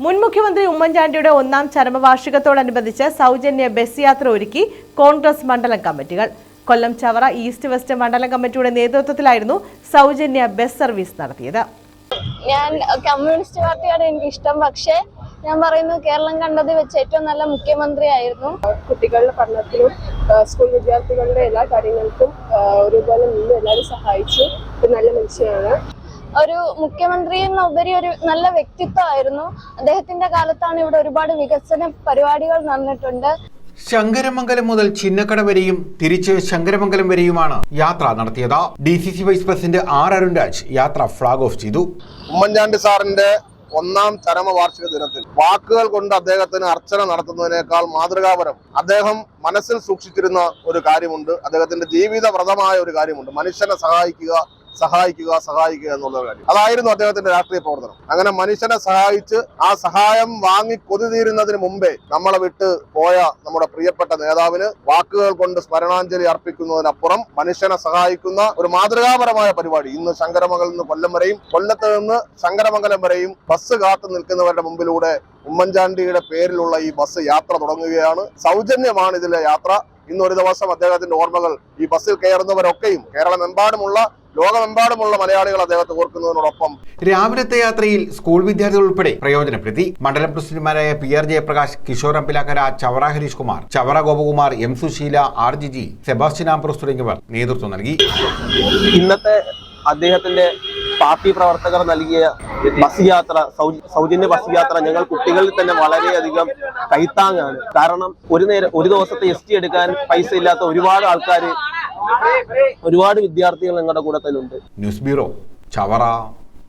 മുൻ മുഖ്യമന്ത്രി ഉമ്മൻചാണ്ടിയുടെ ഒന്നാം ചരമവാർഷികത്തോടനുബന്ധിച്ച് സൗജന്യ ബസ് യാത്ര ഒരുക്കി കോൺഗ്രസ് മണ്ഡലം കമ്മിറ്റികൾ. കൊല്ലം ചവറ ഈസ്റ്റ് വെസ്റ്റ് മണ്ഡലം കമ്മിറ്റിയുടെ നേതൃത്വത്തിലായിരുന്നു സൗജന്യ ബസ് സർവീസ് നടത്തിയത്. ഞാൻ കമ്മ്യൂണിസ്റ്റ് പാർട്ടിയാണ് എനിക്ക് ഇഷ്ടം. പക്ഷേ ഞാൻ പറയുന്നു കേരളം കണ്ടത് വെച്ച് ഏറ്റവും നല്ല മുഖ്യമന്ത്രി ആയിരുന്നു. കുട്ടികളുടെ പഠനത്തിലും സ്കൂൾ വിദ്യാർത്ഥികളുടെ എല്ലാ കാര്യങ്ങൾക്കും ഒരുപോലെ നിന്ന് എല്ലാവരും സഹായിച്ചു. ഒരു നല്ല മനുഷ്യനാണ്. ഒരു മുഖ്യമന്ത്രി എന്നുപരി ഒരു നല്ല വ്യക്തിത്വമായിരുന്നു. അദ്ദേഹത്തിന്റെ കാലത്താണ് ഇവിടെ ഒരുപാട് വികസന പരിപാടികൾ നടന്നിട്ടുണ്ട്. ശങ്കരമംഗലം മുതൽ ചിന്നക്കട വരെയും തിരിച്ച് ശങ്കരമംഗലം വരെയുമാണ് യാത്ര നടത്തിയത്. D C C vice president R Arunraj യാത്ര ഫ്ലാഗ് ഓഫ് ചെയ്തു. ഉമ്മൻചാണ്ടി സാറിന്റെ ഒന്നാം ചരമ വാർഷിക ദിനത്തിൽ വാക്കുകൾ കൊണ്ട് അദ്ദേഹത്തിന് അർച്ചന നടത്തുന്നതിനേക്കാൾ മാതൃകാപരം അദ്ദേഹം മനസ്സിൽ സൂക്ഷിച്ചിരുന്ന ഒരു കാര്യമുണ്ട്. അദ്ദേഹത്തിന്റെ ജീവിതവ്രതമായ ഒരു കാര്യമുണ്ട്. മനുഷ്യനെ സഹായിക്കുക സഹായിക്കുക സഹായിക്കുക എന്നുള്ള കാര്യം. അതായിരുന്നു അദ്ദേഹത്തിന്റെ രാഷ്ട്രീയ പ്രവർത്തനം. അങ്ങനെ മനുഷ്യനെ സഹായിച്ച് ആ സഹായം വാങ്ങി കൊതി തീരുന്നതിന് മുമ്പേ നമ്മളെ വിട്ട് പോയ നമ്മുടെ പ്രിയപ്പെട്ട നേതാവിന് വാക്കുകൾ കൊണ്ട് സ്മരണാഞ്ജലി അർപ്പിക്കുന്നതിനപ്പുറം മനുഷ്യനെ സഹായിക്കുന്ന ഒരു മാതൃകാപരമായ പരിപാടി. ഇന്ന് ശങ്കരമംഗലം നിന്ന് കൊല്ലം വരെയും കൊല്ലത്ത് നിന്ന് ശങ്കരമംഗലം വരെയും ബസ് കാത്തു നിൽക്കുന്നവരുടെ മുമ്പിലൂടെ ഉമ്മൻചാണ്ടിയുടെ പേരിലുള്ള ഈ ബസ് യാത്ര തുടങ്ങുകയാണ്. സൗജന്യമാണ് ഇതിലെ യാത്ര. ഇന്നൊരു ദിവസം അദ്ദേഹത്തിന്റെ ഓർമ്മകൾ ഈ ബസ്സിൽ കയറുന്നവരൊക്കെയും കേരളമെമ്പാടുമുള്ള ലോകമെമ്പാടുമുള്ള മലയാളികൾ അദ്ദേഹത്തെ ഓർക്കുന്നതിനോടൊപ്പം രാവിലത്തെ യാത്രയിൽ സ്കൂൾ വിദ്യാർത്ഥികൾ ഉൾപ്പെടെ പ്രയോജനപ്പെടുത്തി. മണ്ഡലം പ്രസിഡന്റുമാരായ P R Jayaprakash Kishore Ambilakkara Chavara Harish Kumar Chavara Gopakumar M Susheela R G G Sebastian Ambrose തുടങ്ങിയവർ നേതൃത്വം നൽകി. ഇന്നത്തെ അദ്ദേഹത്തിന്റെ പാർട്ടി പ്രവർത്തകർ നൽകിയ ബസ് യാത്ര സൗജന്യ ബസ് യാത്ര ഞങ്ങൾ കുട്ടികളിൽ തന്നെ വളരെയധികം കൈത്താങ്ങാണ്. കാരണം ഒരു നേരം ഒരു ദിവസത്തെ എസ് ടി എടുക്കാൻ പൈസ ഇല്ലാത്ത ഒരുപാട് ആൾക്കാർ ഒരുപാട് വിദ്യാർത്ഥികൾ ഞങ്ങളുടെ കൂടെ തന്നെ ഉണ്ട് ന്യൂസ് ബ്യൂറോ ചവറ.